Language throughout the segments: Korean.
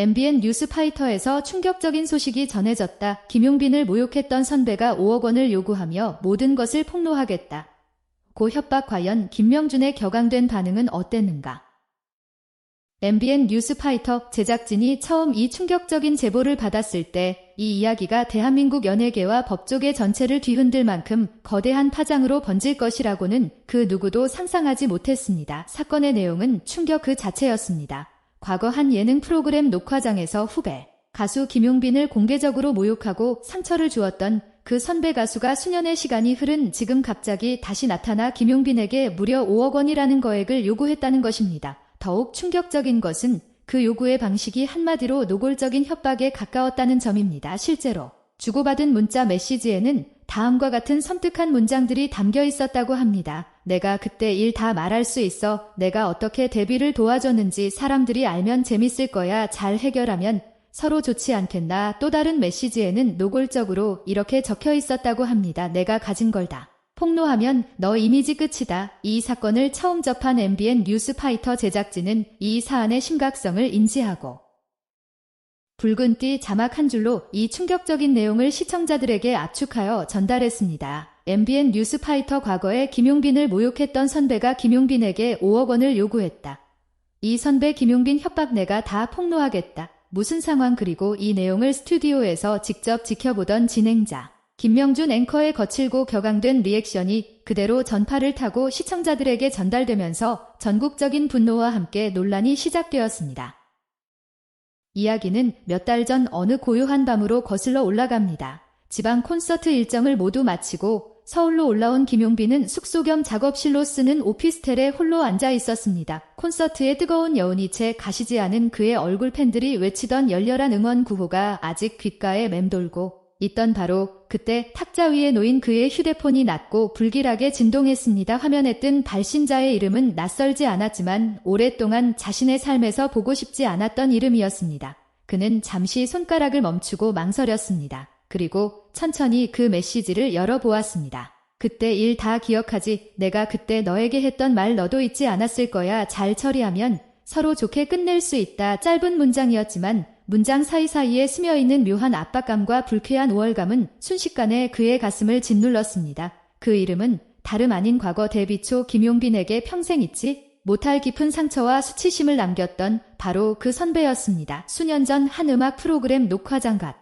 MBN 뉴스파이터에서 충격적인 소식이 전해졌다. 김용빈을 모욕했던 선배가 5억 원을 요구하며 모든 것을 폭로하겠다. 고 협박 과연 김명준의 격앙된 반응은 어땠는가? MBN 뉴스파이터 제작진이 처음 이 충격적인 제보를 받았을 때 이 이야기가 대한민국 연예계와 법조계 전체를 뒤흔들 만큼 거대한 파장으로 번질 것이라고는 그 누구도 상상하지 못했습니다. 사건의 내용은 충격 그 자체였습니다. 과거 한 예능 프로그램 녹화장에서 후배 가수 김용빈을 공개적으로 모욕하고 상처를 주었던 그 선배 가수가 수년의 시간이 흐른 지금 갑자기 다시 나타나 김용빈에게 무려 5억 원이라는 거액을 요구했다는 것입니다. 더욱 충격적인 것은 그 요구의 방식이 한마디로 노골적인 협박에 가까웠다는 점입니다. 실제로 주고받은 문자 메시지에는 다음과 같은 섬뜩한 문장들이 담겨 있었다고 합니다. 내가 그때 일 다 말할 수 있어. 내가 어떻게 데뷔를 도와줬는지 사람들이 알면 재밌을 거야. 잘 해결하면 서로 좋지 않겠나. 또 다른 메시지에는 노골적으로 이렇게 적혀 있었다고 합니다. 내가 가진 걸 다. 폭로하면 너 이미지 끝이다. 이 사건을 처음 접한 MBN 뉴스파이터 제작진은 이 사안의 심각성을 인지하고 붉은 띠 자막 한 줄로 이 충격적인 내용을 시청자들에게 압축하여 전달했습니다. MBN 뉴스파이터 과거에 김용빈을 모욕했던 선배가 김용빈에게 5억 원을 요구했다. 이 선배 김용빈 협박 내가 다 폭로하겠다. 무슨 상황 그리고 이 내용을 스튜디오에서 직접 지켜보던 진행자. 김명준 앵커의 거칠고 격앙된 리액션이 그대로 전파를 타고 시청자들에게 전달되면서 전국적인 분노와 함께 논란이 시작되었습니다. 이야기는 몇 달 전 어느 고요한 밤으로 거슬러 올라갑니다. 지방 콘서트 일정을 모두 마치고 서울로 올라온 김용빈은 숙소 겸 작업실로 쓰는 오피스텔에 홀로 앉아 있었습니다. 콘서트의 뜨거운 여운이 채 가시지 않은 그의 얼굴 팬들이 외치던 열렬한 응원 구호가 아직 귓가에 맴돌고 있던 바로 그때 탁자 위에 놓인 그의 휴대폰이 낮고 불길하게 진동했습니다. 화면에 뜬 발신자의 이름은 낯설지 않았지만 오랫동안 자신의 삶에서 보고 싶지 않았던 이름이었습니다. 그는 잠시 손가락을 멈추고 망설였습니다. 그리고 천천히 그 메시지를 열어보았습니다. 그때 일 다 기억하지. 내가 그때 너에게 했던 말 너도 잊지 않았을 거야. 잘 처리하면 서로 좋게 끝낼 수 있다. 짧은 문장이었지만 문장 사이사이에 스며있는 묘한 압박감과 불쾌한 우월감은 순식간에 그의 가슴을 짓눌렀습니다. 그 이름은 다름 아닌 과거 데뷔 초 김용빈에게 평생 잊지 못할 깊은 상처와 수치심을 남겼던 바로 그 선배였습니다. 수년 전 한 음악 프로그램 녹화장 갓.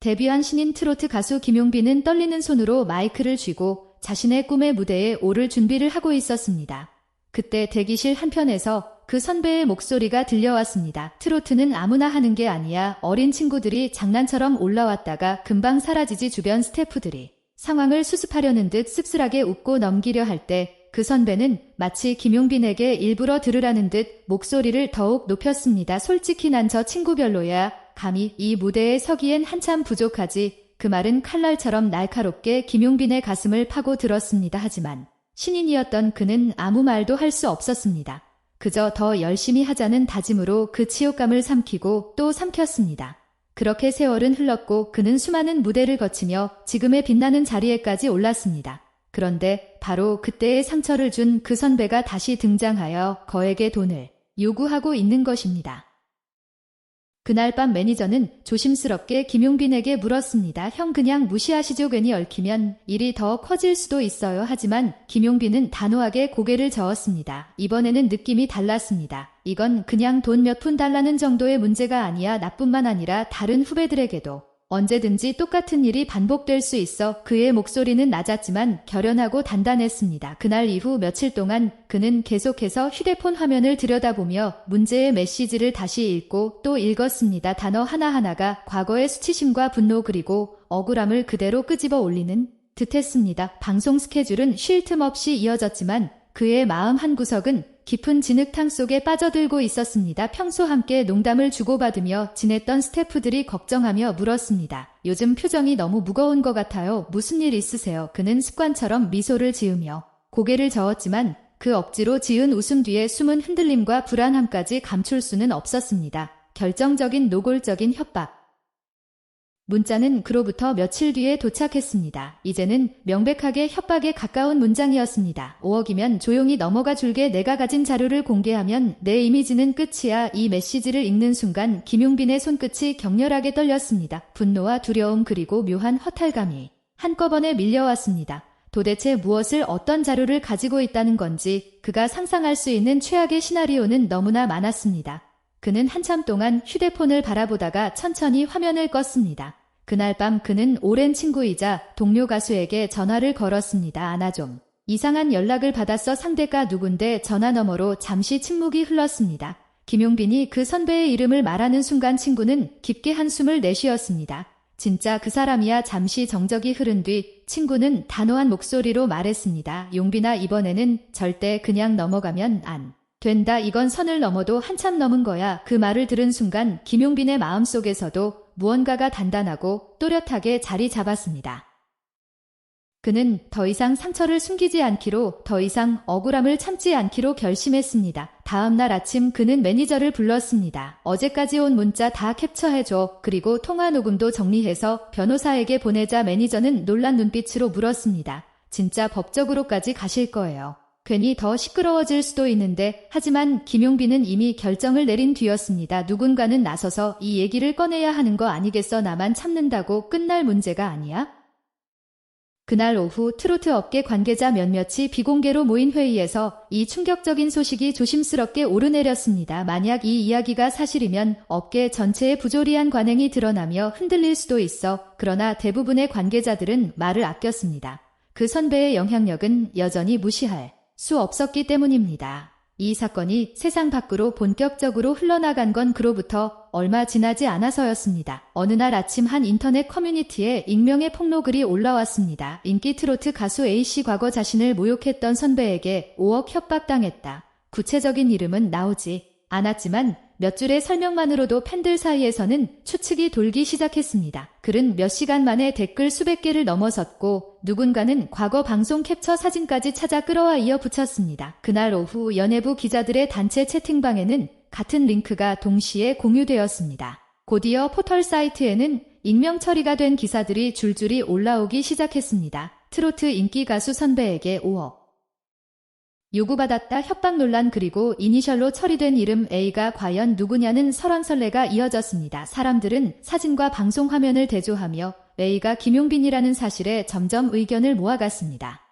데뷔한 신인 트로트 가수 김용빈은 떨리는 손으로 마이크를 쥐고 자신의 꿈의 무대에 오를 준비를 하고 있었습니다. 그때 대기실 한편에서 그 선배의 목소리가 들려왔습니다. 트로트는 아무나 하는 게 아니야. 어린 친구들이 장난처럼 올라왔다가 금방 사라지지 주변 스태프들이 상황을 수습하려는 듯 씁쓸하게 웃고 넘기려 할 때 그 선배는 마치 김용빈에게 일부러 들으라는 듯 목소리를 더욱 높였습니다. 솔직히 난 저 친구 별로야. 감히 이 무대에 서기엔 한참 부족하지. 그 말은 칼날처럼 날카롭게 김용빈의 가슴을 파고 들었습니다. 하지만 신인이었던 그는 아무 말도 할 수 없었습니다. 그저 더 열심히 하자는 다짐으로 그 치욕감을 삼키고 또 삼켰습니다. 그렇게 세월은 흘렀고 그는 수많은 무대를 거치며 지금의 빛나는 자리에까지 올랐습니다. 그런데 바로 그때의 상처를 준 그 선배가 다시 등장하여 거액의 돈을 요구하고 있는 것입니다. 그날 밤 매니저는 조심스럽게 김용빈에게 물었습니다. 형 그냥 무시하시죠. 괜히 얽히면 일이 더 커질 수도 있어요. 하지만 김용빈은 단호하게 고개를 저었습니다. 이번에는 느낌이 달랐습니다. 이건 그냥 돈 몇 푼 달라는 정도의 문제가 아니야. 나뿐만 아니라 다른 후배들에게도 언제든지 똑같은 일이 반복될 수 있어 그의 목소리는 낮았지만 결연하고 단단했습니다. 그날 이후 며칠 동안 그는 계속해서 휴대폰 화면을 들여다보며 문제의 메시지를 다시 읽고 또 읽었습니다. 단어 하나하나가 과거의 수치심과 분노 그리고 억울함을 그대로 끄집어 올리는 듯했습니다. 방송 스케줄은 쉴 틈 없이 이어졌지만 그의 마음 한구석은 깊은 진흙탕 속에 빠져들고 있었습니다. 평소 함께 농담을 주고받으며 지냈던 스태프들이 걱정하며 물었습니다. 요즘 표정이 너무 무거운 것 같아요. 무슨 일 있으세요? 그는 습관처럼 미소를 지으며 고개를 저었지만 그 억지로 지은 웃음 뒤에 숨은 흔들림과 불안함까지 감출 수는 없었습니다. 결정적인 노골적인 협박. 문자는 그로부터 며칠 뒤에 도착했습니다. 이제는 명백하게 협박에 가까운 문장이었습니다. 5억이면 조용히 넘어가 줄게 내가 가진 자료를 공개하면 내 이미지는 끝이야. 이 메시지를 읽는 순간 김용빈의 손끝이 격렬하게 떨렸습니다. 분노와 두려움 그리고 묘한 허탈감이 한꺼번에 밀려왔습니다. 도대체 무엇을 어떤 자료를 가지고 있다는 건지 그가 상상할 수 있는 최악의 시나리오는 너무나 많았습니다. 그는 한참 동안 휴대폰을 바라보다가 천천히 화면을 껐습니다. 그날 밤 그는 오랜 친구이자 동료 가수에게 전화를 걸었습니다. 아나 좀. 이상한 연락을 받았어 상대가 누군데 전화 너머로 잠시 침묵이 흘렀습니다. 김용빈이 그 선배의 이름을 말하는 순간 친구는 깊게 한숨을 내쉬었습니다. 진짜 그 사람이야 잠시 정적이 흐른 뒤 친구는 단호한 목소리로 말했습니다. 용빈아 이번에는 절대 그냥 넘어가면 안 된다. 이건 선을 넘어도 한참 넘은 거야. 그 말을 들은 순간 김용빈의 마음속에서도 무언가가 단단하고 또렷하게 자리 잡았습니다. 그는 더 이상 상처를 숨기지 않기로 더 이상 억울함을 참지 않기로 결심했습니다. 다음 날 아침 그는 매니저를 불렀습니다. 어제까지 온 문자 다 캡처해줘. 그리고 통화 녹음도 정리해서 변호사에게 보내자 매니저는 놀란 눈빛으로 물었습니다. 진짜 법적으로까지 가실 거예요. 괜히 더 시끄러워질 수도 있는데 하지만 김용빈은 이미 결정을 내린 뒤였습니다. 누군가는 나서서 이 얘기를 꺼내야 하는 거 아니겠어 나만 참는다고 끝날 문제가 아니야? 그날 오후 트로트 업계 관계자 몇몇이 비공개로 모인 회의에서 이 충격적인 소식이 조심스럽게 오르내렸습니다. 만약 이 이야기가 사실이면 업계 전체의 부조리한 관행이 드러나며 흔들릴 수도 있어 그러나 대부분의 관계자들은 말을 아꼈습니다. 그 선배의 영향력은 여전히 무시할 수 없었기 때문입니다. 이 사건이 세상 밖으로 본격적으로 흘러나간 건 그로부터 얼마 지나지 않아서였습니다. 어느 날 아침 한 인터넷 커뮤니티에 익명의 폭로글이 올라왔습니다. 인기 트로트 가수 A씨 과거 자신을 모욕했던 선배에게 5억 협박당했다. 구체적인 이름은 나오지 않았지만 몇 줄의 설명만으로도 팬들 사이에서는 추측이 돌기 시작했습니다. 글은 몇 시간 만에 댓글 수백 개를 넘어섰고 누군가는 과거 방송 캡처 사진까지 찾아 끌어와 이어 붙였습니다. 그날 오후 연예부 기자들의 단체 채팅방에는 같은 링크가 동시에 공유되었습니다. 곧이어 포털 사이트에는 익명 처리가 된 기사들이 줄줄이 올라오기 시작했습니다. 트로트 인기 가수 선배에게 5억. 요구받았다 협박 논란 그리고 이니셜로 처리된 이름 A가 과연 누구냐는 설왕설래가 이어졌습니다. 사람들은 사진과 방송 화면을 대조하며 A가 김용빈이라는 사실에 점점 의견을 모아갔습니다.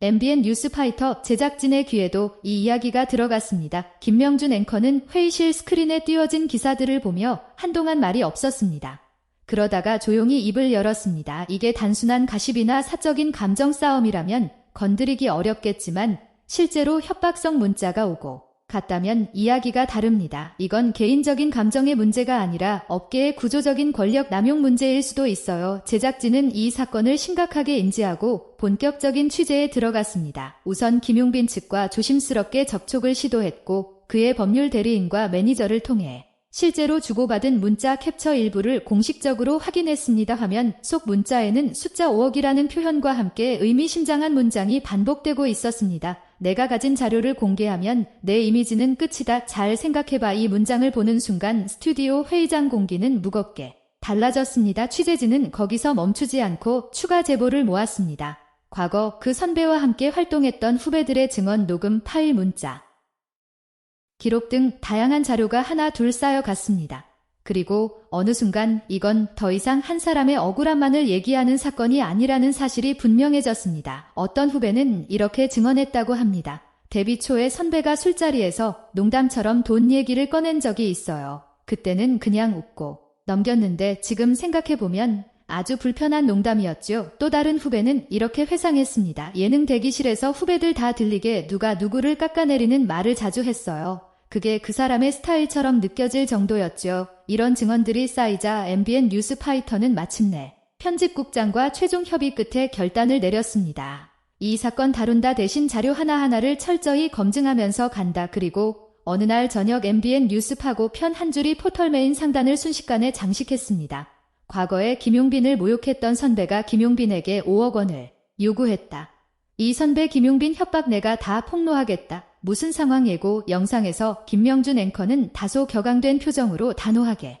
MBN 뉴스파이터 제작진의 귀에도 이 이야기가 들어갔습니다. 김명준 앵커는 회의실 스크린에 띄워진 기사들을 보며 한동안 말이 없었습니다. 그러다가 조용히 입을 열었습니다. 이게 단순한 가십이나 사적인 감정 싸움이라면 건드리기 어렵겠지만 실제로 협박성 문자가 오고 갔다면 이야기가 다릅니다. 이건 개인적인 감정의 문제가 아니라 업계의 구조적인 권력 남용 문제일 수도 있어요. 제작진은 이 사건을 심각하게 인지하고 본격적인 취재에 들어갔습니다. 우선 김용빈 측과 조심스럽게 접촉을 시도했고 그의 법률 대리인과 매니저를 통해 실제로 주고받은 문자 캡처 일부를 공식적으로 확인했습니다 하면 속 문자에는 숫자 5억이라는 표현과 함께 의미심장한 문장이 반복되고 있었습니다. 내가 가진 자료를 공개하면 내 이미지는 끝이다. 잘 생각해봐. 이 문장을 보는 순간 스튜디오 회의장 공기는 무겁게 달라졌습니다. 취재진은 거기서 멈추지 않고 추가 제보를 모았습니다. 과거 그 선배와 함께 활동했던 후배들의 증언 녹음 파일 문자, 기록 등 다양한 자료가 하나 둘 쌓여 갔습니다. 그리고 어느 순간 이건 더 이상 한 사람의 억울함만을 얘기하는 사건이 아니라는 사실이 분명해졌습니다. 어떤 후배는 이렇게 증언했다고 합니다. 데뷔 초에 선배가 술자리에서 농담처럼 돈 얘기를 꺼낸 적이 있어요. 그때는 그냥 웃고 넘겼는데 지금 생각해보면 아주 불편한 농담이었죠. 또 다른 후배는 이렇게 회상했습니다. 예능 대기실에서 후배들 다 들리게 누가 누구를 깎아내리는 말을 자주 했어요. 그게 그 사람의 스타일처럼 느껴질 정도였죠. 이런 증언들이 쌓이자 MBN 뉴스 파이터는 마침내 편집국장과 최종 협의 끝에 결단을 내렸습니다. 이 사건 다룬다 대신 자료 하나하나를 철저히 검증하면서 간다. 그리고 어느 날 저녁 MBN 뉴스파고 편 한 줄이 포털 메인 상단을 순식간에 장식했습니다. 과거에 김용빈을 모욕했던 선배가 김용빈에게 5억 원을 요구했다. 이 선배 김용빈 협박 내가 다 폭로하겠다. 무슨 상황 예고 영상에서 김명준 앵커는 다소 격앙된 표정으로 단호하게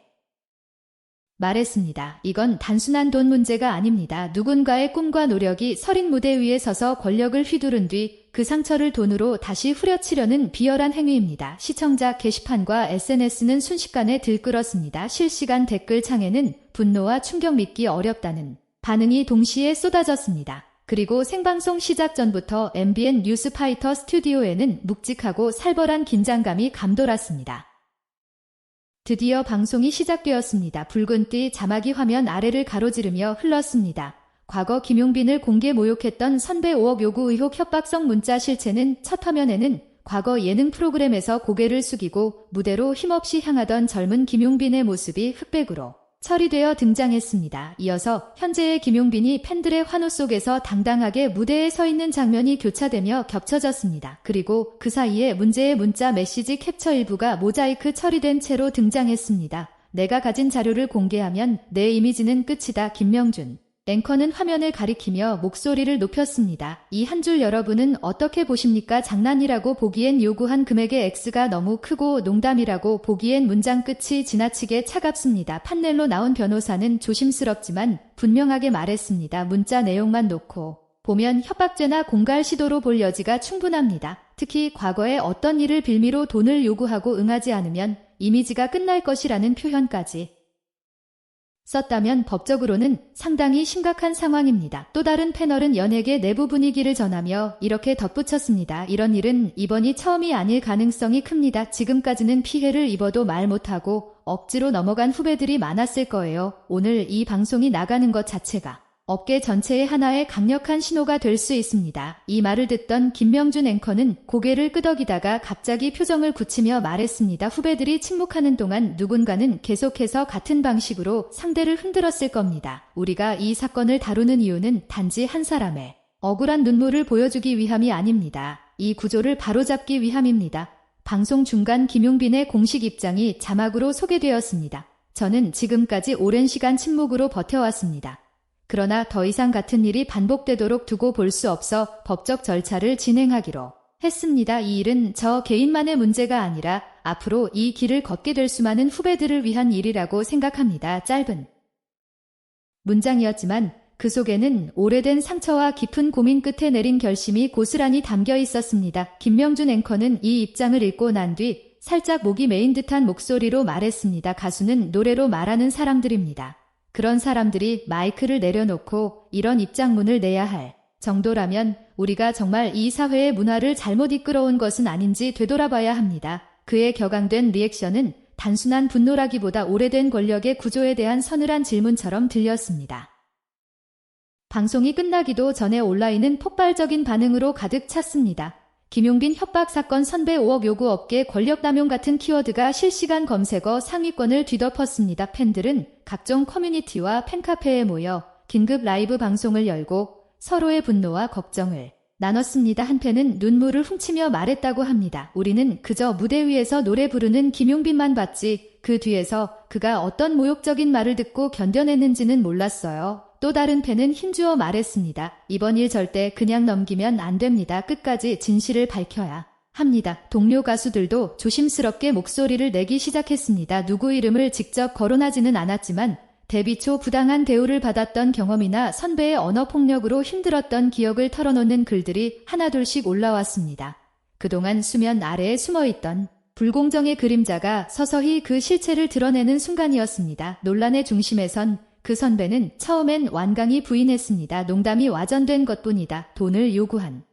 말했습니다. 이건 단순한 돈 문제가 아닙니다. 누군가의 꿈과 노력이 서린 무대 위에 서서 권력을 휘두른 뒤 그 상처를 돈으로 다시 후려치려는 비열한 행위입니다. 시청자 게시판과 SNS는 순식간에 들끓었습니다. 실시간 댓글 창에는 분노와 충격 믿기 어렵다는 반응이 동시에 쏟아졌습니다. 그리고 생방송 시작 전부터 MBN 뉴스파이터 스튜디오에는 묵직하고 살벌한 긴장감이 감돌았습니다. 드디어 방송이 시작되었습니다. 붉은 띠 자막이 화면 아래를 가로지르며 흘렀습니다. 과거 김용빈을 공개 모욕했던 선배 5억 요구 의혹 협박성 문자 실체는 첫 화면에는 과거 예능 프로그램에서 고개를 숙이고 무대로 힘없이 향하던 젊은 김용빈의 모습이 흑백으로 처리되어 등장했습니다. 이어서 현재의 김용빈이 팬들의 환호 속에서 당당하게 무대에 서 있는 장면이 교차되며 겹쳐졌습니다. 그리고 그 사이에 문제의 문자 메시지 캡처 일부가 모자이크 처리된 채로 등장했습니다. 내가 가진 자료를 공개하면 내 이미지는 끝이다. 김명준. 앵커는 화면을 가리키며 목소리를 높였습니다. 이 한 줄 여러분은 어떻게 보십니까? 장난이라고 보기엔 요구한 금액의 X가 너무 크고 농담이라고 보기엔 문장 끝이 지나치게 차갑습니다. 판넬로 나온 변호사는 조심스럽지만 분명하게 말했습니다. 문자 내용만 놓고 보면 협박죄나 공갈 시도로 볼 여지가 충분합니다. 특히 과거에 어떤 일을 빌미로 돈을 요구하고 응하지 않으면 이미지가 끝날 것이라는 표현까지 썼다면 법적으로는 상당히 심각한 상황입니다. 또 다른 패널은 연예계 내부 분위기를 전하며 이렇게 덧붙였습니다. 이런 일은 이번이 처음이 아닐 가능성이 큽니다. 지금까지는 피해를 입어도 말 못하고 억지로 넘어간 후배들이 많았을 거예요. 오늘 이 방송이 나가는 것 자체가 업계 전체의 하나의 강력한 신호가 될 수 있습니다. 이 말을 듣던 김명준 앵커는 고개를 끄덕이다가 갑자기 표정을 굳히며 말했습니다. 후배들이 침묵하는 동안 누군가는 계속해서 같은 방식으로 상대를 흔들었을 겁니다. 우리가 이 사건을 다루는 이유는 단지 한 사람의 억울한 눈물을 보여주기 위함이 아닙니다. 이 구조를 바로잡기 위함입니다. 방송 중간 김용빈의 공식 입장이 자막으로 소개되었습니다. 저는 지금까지 오랜 시간 침묵으로 버텨왔습니다. 그러나 더 이상 같은 일이 반복되도록 두고 볼 수 없어 법적 절차를 진행하기로 했습니다. 이 일은 저 개인만의 문제가 아니라 앞으로 이 길을 걷게 될 수많은 후배들을 위한 일이라고 생각합니다. 짧은 문장이었지만 그 속에는 오래된 상처와 깊은 고민 끝에 내린 결심이 고스란히 담겨 있었습니다. 김명준 앵커는 이 입장을 읽고 난 뒤 살짝 목이 메인 듯한 목소리로 말했습니다. 가수는 노래로 말하는 사람들입니다. 그런 사람들이 마이크를 내려놓고 이런 입장문을 내야 할 정도라면 우리가 정말 이 사회의 문화를 잘못 이끌어온 것은 아닌지 되돌아봐야 합니다. 그의 격앙된 리액션은 단순한 분노라기보다 오래된 권력의 구조에 대한 서늘한 질문처럼 들렸습니다. 방송이 끝나기도 전에 온라인은 폭발적인 반응으로 가득 찼습니다. 김용빈 협박 사건 선배 5억 요구 업계 권력 남용 같은 키워드가 실시간 검색어 상위권을 뒤덮었습니다. 팬들은 각종 커뮤니티와 팬카페에 모여 긴급 라이브 방송을 열고 서로의 분노와 걱정을 나눴습니다. 한 팬은 눈물을 훔치며 말했다고 합니다. 우리는 그저 무대 위에서 노래 부르는 김용빈만 봤지 그 뒤에서 그가 어떤 모욕적인 말을 듣고 견뎌냈는지는 몰랐어요. 또 다른 팬은 힘주어 말했습니다. 이번 일 절대 그냥 넘기면 안 됩니다. 끝까지 진실을 밝혀야 합니다. 동료 가수들도 조심스럽게 목소리를 내기 시작했습니다. 누구 이름을 직접 거론하지는 않았지만 데뷔 초 부당한 대우를 받았던 경험이나 선배의 언어 폭력으로 힘들었던 기억을 털어놓는 글들이 하나둘씩 올라왔습니다. 그동안 수면 아래에 숨어있던 불공정의 그림자가 서서히 그 실체를 드러내는 순간이었습니다. 논란의 중심에선 그 선배는 처음엔 완강히 부인했습니다. 농담이 와전된 것뿐이다. 돈을 요구한.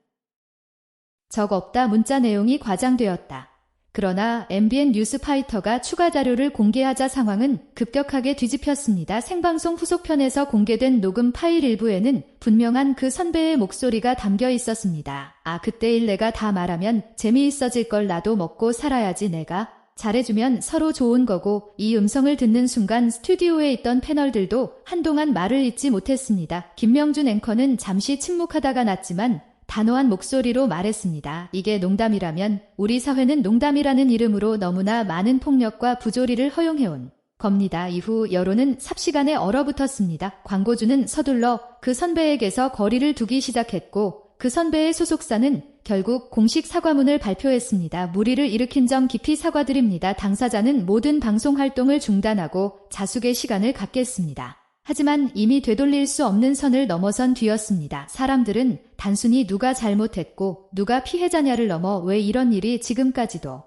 적 없다 문자 내용이 과장되었다. 그러나 MBN 뉴스파이터가 추가 자료를 공개하자 상황은 급격하게 뒤집혔습니다. 생방송 후속편에서 공개된 녹음 파일 일부에는 분명한 그 선배의 목소리가 담겨 있었습니다. 아, 그때 일 내가 다 말하면 재미있어질 걸 나도 먹고 살아야지 내가. 잘해주면 서로 좋은 거고 이 음성을 듣는 순간 스튜디오에 있던 패널들도 한동안 말을 잇지 못했습니다. 김명준 앵커는 잠시 침묵하다가 났지만 단호한 목소리로 말했습니다. 이게 농담이라면 우리 사회는 농담이라는 이름으로 너무나 많은 폭력과 부조리를 허용해온 겁니다. 이후 여론은 삽시간에 얼어붙었습니다. 광고주는 서둘러 그 선배에게서 거리를 두기 시작했고 그 선배의 소속사는 결국 공식 사과문을 발표했습니다. 무리를 일으킨 점 깊이 사과드립니다. 당사자는 모든 방송 활동을 중단하고 자숙의 시간을 갖겠습니다. 하지만 이미 되돌릴 수 없는 선을 넘어선 뒤였습니다. 사람들은 단순히 누가 잘못했고 누가 피해자냐를 넘어 왜 이런 일이 지금까지도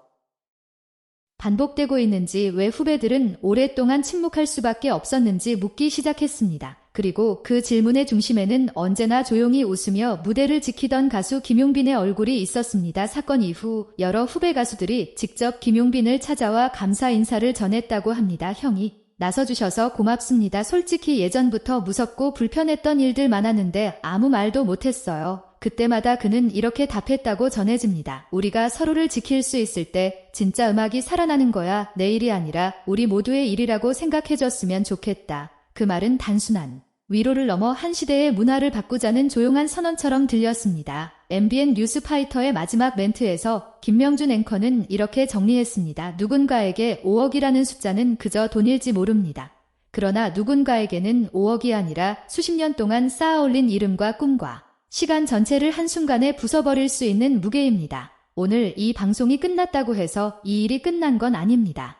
반복되고 있는지 왜 후배들은 오랫동안 침묵할 수밖에 없었는지 묻기 시작했습니다. 그리고 그 질문의 중심에는 언제나 조용히 웃으며 무대를 지키던 가수 김용빈의 얼굴이 있었습니다. 사건 이후 여러 후배 가수들이 직접 김용빈을 찾아와 감사 인사를 전했다고 합니다. 형이 나서주셔서 고맙습니다. 솔직히 예전부터 무섭고 불편했던 일들 많았는데 아무 말도 못했어요. 그때마다 그는 이렇게 답했다고 전해집니다. 우리가 서로를 지킬 수 있을 때 진짜 음악이 살아나는 거야. 내 일이 아니라 우리 모두의 일이라고 생각해줬으면 좋겠다. 그 말은 단순한 위로를 넘어 한 시대의 문화를 바꾸자는 조용한 선언처럼 들렸습니다. MBN 뉴스파이터의 마지막 멘트에서 김명준 앵커는 이렇게 정리했습니다. 누군가에게 5억이라는 숫자는 그저 돈일지 모릅니다. 그러나 누군가에게는 5억이 아니라 수십 년 동안 쌓아올린 이름과 꿈과 시간 전체를 한순간에 부숴버릴 수 있는 무게입니다. 오늘 이 방송이 끝났다고 해서 이 일이 끝난 건 아닙니다.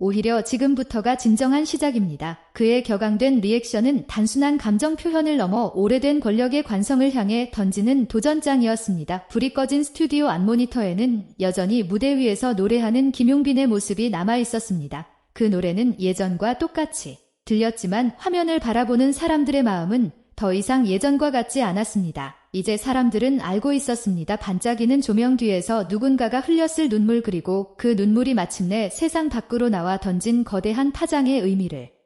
오히려 지금부터가 진정한 시작입니다. 그의 격앙된 리액션은 단순한 감정 표현을 넘어 오래된 권력의 관성을 향해 던지는 도전장이었습니다. 불이 꺼진 스튜디오 안 모니터에는 여전히 무대 위에서 노래하는 김용빈의 모습이 남아 있었습니다. 그 노래는 예전과 똑같이 들렸지만 화면을 바라보는 사람들의 마음은 더 이상 예전과 같지 않았습니다. 이제 사람들은 알고 있었습니다. 반짝이는 조명 뒤에서 누군가가 흘렸을 눈물 그리고 그 눈물이 마침내 세상 밖으로 나와 던진 거대한 파장의 의미를.